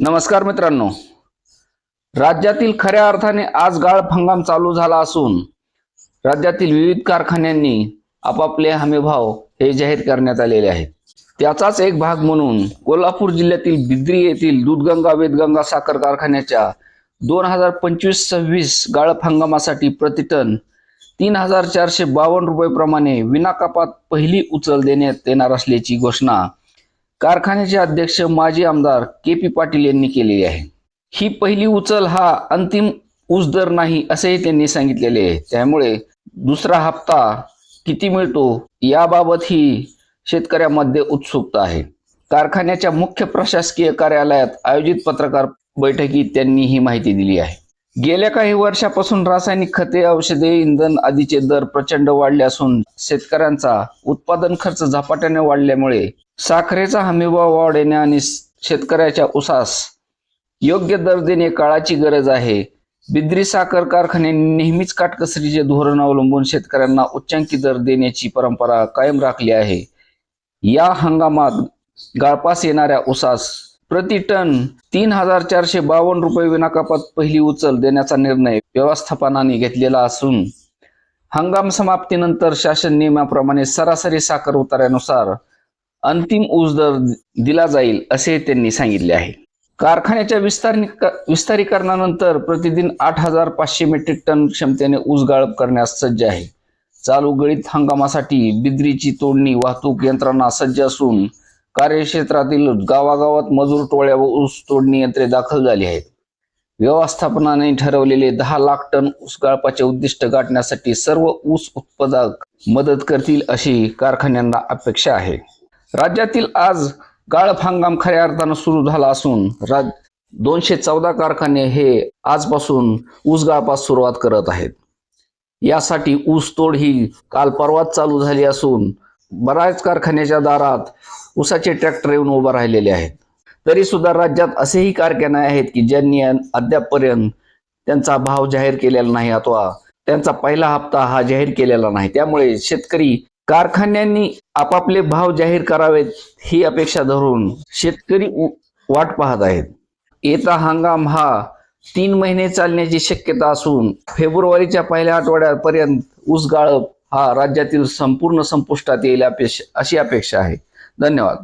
नमस्कार मित्रांनो. राज्यातील खऱ्या अर्थाने आज गाळ हंगाम चालू झाला असून राज्यातील विविध कारखान्यांनी आपापले हमीभाव हे जाहीर करण्यात आलेले आहेत. त्याचाच एक भाग म्हणून कोल्हापूर जिल्ह्यातील बिद्री येथील दूधगंगा वेदगंगा साखर कारखान्याच्या दोन हजार पंचवीस सव्वीस गाळप हंगामासाठी प्रतिटन तीन हजार चारशे बावन्न रुपये प्रमाणे विनाकापात पहिली उचल देण्यात येणार असल्याची घोषणा कारखान्याचे अध्यक्ष माजी आमदार के पी पाटील यांनी केलेली आहे. ही पहिली उचल हा अंतिम उसदर दर नाही असेही त्यांनी सांगितलेले आहे. त्यामुळे दुसरा हप्ता किती मिळतो याबाबत ही शेतकऱ्यामध्ये उत्सुकता आहे. कारखान्याच्या मुख्य प्रशासकीय कार्यालयात आयोजित पत्रकार बैठकीत त्यांनी ही माहिती दिली आहे. गेल्या काही वर्षापासून रासायनिक खते औषधे इंधन आदीचे दर प्रचंड वाढले असून शेतकऱ्यांचा उत्पादन खर्च झपाट्याने वाढल्यामुळे साखरेचा हमीभाव वाढवणे आणि शेतकऱ्याच्या उसास योग्य दर देणे काळाची गरज आहे. बिद्री साखर कारखाने नेहमीच काटकसरीचे धोरण अवलंबून शेतकऱ्यांना उच्चांकी दर देण्याची परंपरा कायम राखली आहे. या हंगामात गाळपास येणाऱ्या उसास प्रति टन तीन हजार चारशे बावन्न रुपये विनाकापात पहिली उचल देण्याचा निर्णय व्यवस्थापनाने घेतलेला असून हंगाम समाप्तीनंतर शासन नियमाप्रमाणे सरासरी साखर उतार्यानुसार अंतिम ऊस दर दिला जाईल असे त्यांनी सांगितले आहे. कारखान्याच्या विस्तारी विस्तारीकरणानंतर प्रतिदिन आठ हजार पाचशे मेट्रिक टन क्षमतेने ऊस गाळप करण्यास सज्ज आहे. चालू गळीत हंगामासाठी बिद्रीची तोडणी वाहतूक यंत्रणा सज्ज असून कार्यक्षेत्रातील गावागावात मजूर टोळ्या व ऊस तोडणी यंत्रे दाखल झाली आहेत. व्यवस्थापनाने ठरवलेले दहा लाख टन ऊस गाळपाचे उद्दिष्ट गाठण्यासाठी सर्व ऊस उत्पादक मदत करतील अशी कारखान्यांना अपेक्षा आहे. राज्यातील आज गाळप हंगाम खऱ्या अर्थानं सुरू झाला असून राज दोनशे चौदा कारखाने हे आजपासून ऊस गाळपास सुरुवात करत आहेत. यासाठी ऊस तोड ही काल परवाच चालू झाली असून बऱ्याच कारखान्याच्या दारात उसाचे ट्रॅक्टर येऊन उभा राहिलेले आहेत. तरी सुद्धा राज्यात असेही कारखाने आहेत की ज्यांनी अद्यापपर्यंत त्यांचा भाव जाहीर केलेला नाही अथवा त्यांचा पहिला हप्ता हा जाहीर केलेला नाही. त्यामुळे शेतकरी कारखान्यांनी आपापले भाव जाहीर करावेत ही अपेक्षा धरून शेतकरी उ- वाट पाहत आहेत. येता हंगाम हा तीन महिने चालण्याची शक्यता असून फेब्रुवारीच्या पहिल्या आठवड्यापर्यंत ऊस गाळप हा राज्यातील संपूर्ण संपुष्टात येईल अपेक्षा अशी अपेक्षा आहे. धन्यवाद.